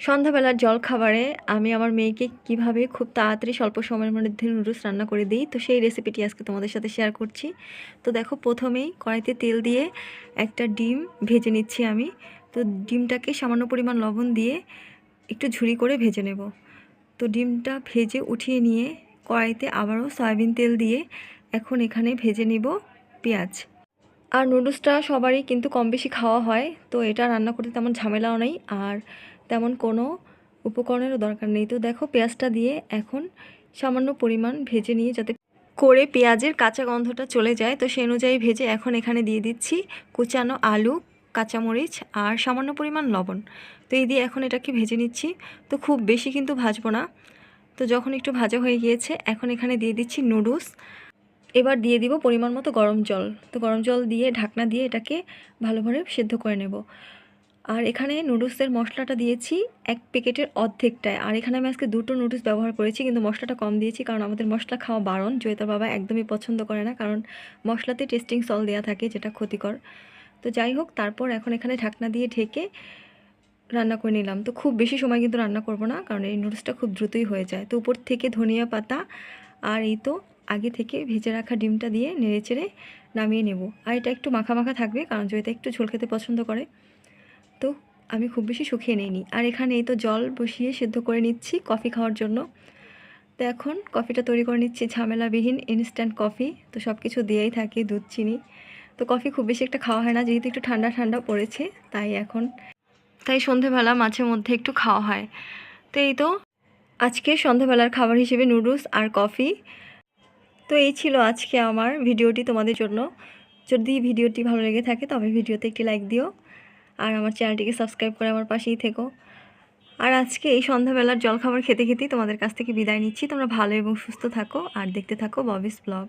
সন্ধ্যাবেলার জলখাবারে আমি আমার মেয়েকে কীভাবে খুব তাড়াতাড়ি স্বল্প সময়ের মধ্যে নুডলস রান্না করে দিই, তো সেই রেসিপিটি আজকে তোমাদের সাথে শেয়ার করছি। তো দেখো, প্রথমেই কড়াইতে তেল দিয়ে একটা ডিম ভেজে নিচ্ছি আমি। তো ডিমটাকে সামান্য পরিমাণ লবণ দিয়ে একটু ঝুরি করে ভেজে নেব। তো ডিমটা ভেজে উঠিয়ে নিয়ে কড়াইতে আবারও সয়াবিন তেল দিয়ে এখন এখানে ভেজে নিব পেঁয়াজ। আর নুডলসটা সবারই কিন্তু কম বেশি খাওয়া হয়, তো এটা রান্না করতে তেমন ঝামেলাও নেই। আর তেমন কোনো উপকরণেরও দরকার নেই। তো দেখো পেঁয়াজটা দিয়ে এখন সামান্য পরিমাণ ভেজে নিয়ে যাতে করে পেঁয়াজের কাঁচা গন্ধটা চলে যায়, তো সেই অনুযায়ী ভেজে এখন এখানে দিয়ে দিচ্ছি কুচানো আলু, কাঁচামরিচ আর সামান্য পরিমাণ লবণ। তো এই দিয়ে এখন এটাকে ভেজে নিচ্ছি, তো খুব বেশি কিন্তু ভাজবো না। তো যখন একটু ভাজা হয়ে গিয়েছে, এখন এখানে দিয়ে দিচ্ছি নুডলস। এবার দিয়ে দিব পরিমাণ মতো গরম জল। তো গরম জল দিয়ে, ঢাকনা দিয়ে এটাকে ভালোভাবে সেদ্ধ করে নেব। আর এখানে নুডলসের মশলাটা দিয়েছি এক প্যাকেটের অর্ধেকটায়। আর এখানে আমি আজকে দুটো নুডলস ব্যবহার করেছি, কিন্তু মশলাটা কম দিয়েছি কারণ আমাদের মশলা খাওয়া বারণ। জয়িতার বাবা একদমই পছন্দ করে না, কারণ মশলাতে টেস্টিং সল দেওয়া থাকে যেটা ক্ষতিকর। তো যাই হোক, তারপর এখন এখানে ঢাকনা দিয়ে ঢেকে রান্না করে নিলাম। তো খুব বেশি সময় কিন্তু রান্না করব না, কারণ এই নুডলসটা খুব দ্রুতই হয়ে যায়। তো উপর থেকে ধনিয়া পাতা আর এই তো আগে থেকে ভেজে রাখা ডিমটা দিয়ে নেড়ে চেড়ে নামিয়ে নেব। আর এটা একটু মাখা মাখা থাকবে, কারণ জয়িতা একটু ঝোল খেতে পছন্দ করে। তো আমি খুব বেশি শুকিয়ে নিইনি। আর এখানে এই তো জল বসিয়ে সেদ্ধ করে নিচ্ছি কফি খাওয়ার জন্য। তো এখন কফিটা তৈরি করে নিচ্ছি ঝামেলাবিহীন ইনস্ট্যান্ট কফি। তো সব কিছু দিয়েই থাকে দুধ, চিনি। তো কফি খুব বেশি একটা খাওয়া হয় না, যেহেতু একটু ঠান্ডা ঠান্ডা পড়েছে, তাই এখন তাই সন্ধেবেলা মাঝে মধ্যে একটু খাওয়া হয়। তো এই তো আজকে সন্ধেবেলার খাবার হিসেবে নুডলস আর কফি। তো এই ছিল আজকে আমার ভিডিওটি তোমাদের জন্য। যদি ভিডিওটি ভালো লেগে থাকে তবে ভিডিওতে একটি লাইক দিও আর আমার চ্যানেলটিকে সাবস্ক্রাইব করে আমার পাশেই থেকো। আর আজকে এই সন্ধ্যাবেলার জলখাবার খেতে খেতেই তোমাদের কাছ থেকে বিদায় নিচ্ছি। তোমরা ভালো এবং সুস্থ থাকো আর দেখতে থাকো ববিস ব্লগ।